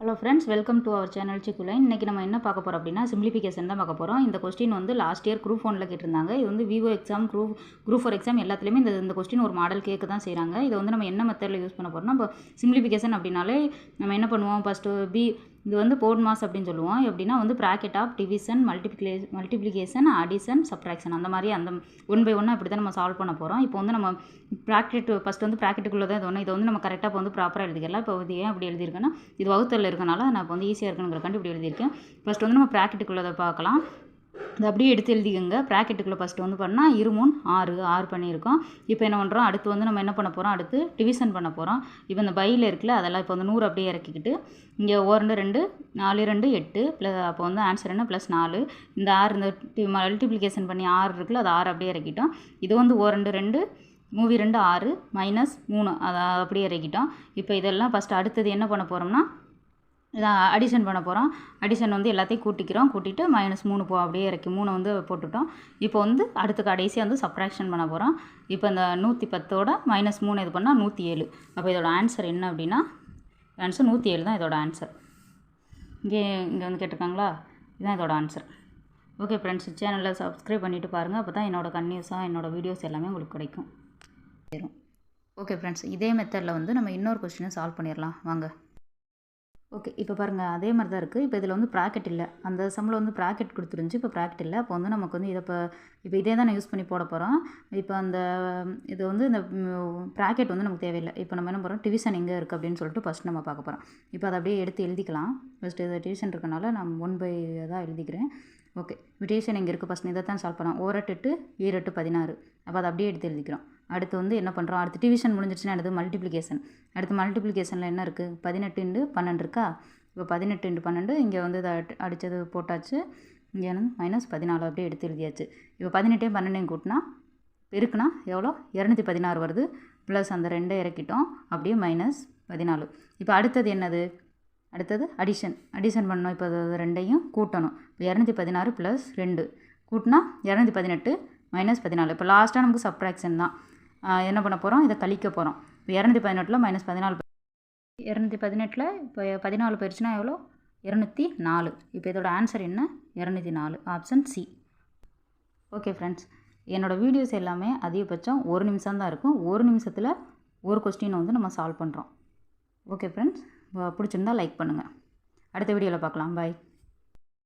Hello friends welcome to our channel சிக்குலைன் இன்றைக்கி நம்ம என்ன பார்க்க போகிறோம் அப்படின்னா சிம்பிளிஃபிகேஷன் தான் பார்க்க போகிறோம் இந்த கொஸ்டின் வந்து லாஸ்ட் இயர் குரூப் ஒனில் கேட்டிருந்தாங்க. இது வந்து Vivo exam group group four exam எல்லாத்துலேயுமே இந்த இந்த கொஸ்டின் ஒரு மாடல் கேட்க தான் செய்கிறாங்க இதை வந்து நம்ம என்ன மெத்தடில் யூஸ் பண்ண போகிறோம்னா இப்போ சிம்பிளிஃபிகேஷன் அப்படின்னாலே நம்ம என்ன பண்ணுவோம்? ஃபஸ்ட்டு பி இது வந்து போர்ட் மாஸ் அப்படின்னு சொல்லுவோம். எப்படின்னா வந்து bracket of division multiplica multiplication addition subtraction அந்த மாதிரி அந்த ஒன் பை ஒன்னாக இப்படி தான் நம்ம சால்வ் பண்ண போகிறோம் இப்போ வந்து நம்ம ப்ராக்கெட் ஃபஸ்ட் வந்து ப்ராக்கெட்டுக்குள்ளே தான் இது ஒன்று இதை வந்து நம்ம கரெக்டாக இப்போ வந்து ப்ராப்பராக எழுதிக்கலாம். இப்போ இது ஏன் அப்படி எழுதியிருக்கேன்னா இது வகுத்தலில் இருக்கனால நான் இப்போ வந்து ஈஸியாக இருக்குங்கிறக்காண்டி இப்படி எழுதியிருக்கேன். ஃபஸ்ட் வந்து நம்ம ப்ராக்கெட்டுக்குள்ளதை பார்க்கலாம். இது அப்படியே எடுத்து எழுதிக்கோங்க. ப்ராக்கெட்டுக்குள்ளே ஃபஸ்ட்டு வந்து பண்ணால் இருமூன் ஆறு ஆறு பண்ணியிருக்கோம். இப்போ என்ன பண்ணுறோம் அடுத்து வந்து நம்ம என்ன பண்ண போகிறோம் அடுத்து டிவிஷன் பண்ண போகிறோம் இப்போ இந்த பையில் இருக்குல்ல அதெல்லாம் இப்போ வந்து நூறு அப்படியே இறக்கிக்கிட்டு இங்கே ஓ ரெண்டு ரெண்டு நாலு ரெண்டு எட்டு ப்ளஸ் அப்போ வந்து ஆன்சர் என்ன? ப்ளஸ் நாலு. இந்த ஆறு இந்த மல்டிப்ளிகேஷன் பண்ணி ஆறு இருக்குல்ல அது ஆறு அப்படியே இறக்கிட்டோம். இது வந்து ஓ ரெண்டு ரெண்டு மூவி ரெண்டு ஆறு மைனஸ் மூணு அதை அப்படியே இறக்கிட்டோம். இப்போ இதெல்லாம் ஃபஸ்ட்டு அடுத்தது என்ன பண்ண போகிறோம்னா இதான் அடிஷன் பண்ண போகிறோம் அடிஷன் வந்து எல்லாத்தையும் கூட்டிக்கிறோம். கூட்டிட்டு மைனஸ் மூணு போ அப்படியே இறக்கி மூணு வந்து போட்டுட்டோம். இப்போ வந்து அடுத்த கடைசியாக வந்து சப்ராக்ஷன் பண்ண போகிறோம் இப்போ இந்த நூற்றி பத்தோட மைனஸ் மூணு இது பண்ணால் நூற்றி ஏழு. அப்போ இதோட ஆன்சர் என்ன அப்படின்னா ஆன்சர் நூற்றி ஏழு தான் இதோட ஆன்சர் இங்கே இங்கே வந்து கேட்டிருக்காங்களா? இதுதான் இதோட ஆன்சர் ஓகே ஃப்ரெண்ட்ஸ் சேனலில் சப்ஸ்கிரைப் பண்ணிவிட்டு பாருங்கள் அப்போ தான் என்னோடய கன்யூஸாக என்னோடய வீடியோஸ் எல்லாமே உங்களுக்கு கிடைக்கும். ஓகே ஃப்ரெண்ட்ஸ் இதே மெத்தடில் வந்து நம்ம இன்னொரு கொஸ்டினை சால்வ் பண்ணிடலாம். வாங்க. ஓகே இப்போ பாருங்கள் அதே மாதிரி தான் இருக்குது இப்போ இதில் வந்து ப்ராக்கெட் இல்லை. அந்த சம்பளம் வந்து ப்ராக்கெட் கொடுத்துருந்துச்சு இப்போ ப்ராக்கெட் இல்லை. அப்போ வந்து நமக்கு வந்து இதை இப்போ இப்போ இதே தான் நான் யூஸ் பண்ணி போட போகிறோம் இப்போ அந்த இது வந்து இந்த ப்ராக்கெட் வந்து நமக்கு தேவையில்லை. இப்போ நம்ம என்ன போகிறோம் டிவிஷன் எங்கே இருக்குது அப்படின்னு சொல்லிட்டு ஃபஸ்ட் நம்ம பார்க்க போகிறோம் இப்போ அதை அப்படியே எடுத்து எழுதிக்கலாம். ஃபஸ்ட்டு இது டிவிஷன் இருக்கனால நான் ஒன் பை தான் எழுதிக்கிறேன். ஓகே. விட்டேஷன் எங்கே இருக்குது ஃபஸ்ட் இதை தான் சால்வ் பண்ணோம். ஓரெட்டு ஈரெட்டு பதினாறு. அப்போ அதை அப்படியே எடுத்து எழுதிக்கிறோம். அடுத்து வந்து என்ன பண்ணுறோம் அடுத்து டிவிஷன் முடிஞ்சிருச்சுன்னா அடுத்து மல்டிப்ளிகேஷன் அடுத்து மல்டிப்ளிகேஷனில் என்ன இருக்குது பதினெட்டு இண்டு பன்னெண்டு இருக்கா? இப்போ பதினெட்டு இண்டு பன்னெண்டு இங்கே வந்து இதை அடித்தது போட்டாச்சு. இங்கே வந்து மைனஸ் பதினாலு அப்படியே எடுத்து எழுதியாச்சு. இப்போ பதினெட்டையும் பன்னெண்டையும் கூட்டினா பெருக்குனா எவ்வளோ? இரநூத்தி பதினாறு வருது. ப்ளஸ் அந்த ரெண்டை இறக்கிட்டோம். அப்படியே மைனஸ் பதினாலு. இப்போ அடுத்தது என்னது? அடுத்தது அடிஷன் அடிஷன் பண்ணோம் இப்போ அது ரெண்டையும் கூட்டணும். இப்போ இரநூத்தி பதினாறு ப்ளஸ் ரெண்டு. கூட்டினா இரநூத்தி பதினெட்டு மைனஸ் பதினாலு. இப்போ லாஸ்ட்டாக நமக்கு சப்ராக்ஷன் தான். என்ன பண்ண போகிறோம் இதை கழிக்க போகிறோம் இப்போ இரநூத்தி பதினெட்டில் மைனஸ் பதினாலு இரநூத்தி பதினெட்டில் இப்போ பதினாலு போயிடுச்சுன்னா எவ்வளோ? இரநூத்தி நாலு. இப்போ இதோட ஆன்சர் என்ன? இரநூத்தி நாலு. ஆப்ஷன் சி ஓகே ஃப்ரெண்ட்ஸ் என்னோடய வீடியோஸ் எல்லாமே அதிகபட்சம் ஒரு நிமிஷம் தான் இருக்கும். ஒரு நிமிஷத்தில் ஒரு கொஸ்டினை வந்து நம்ம சால்வ் பண்ணுறோம் ஓகே ஃப்ரெண்ட்ஸ் பிடிச்சிருந்தா லைக் பண்ணுங்கள் அடுத்த வீடியோவில் பார்க்கலாம். பாய்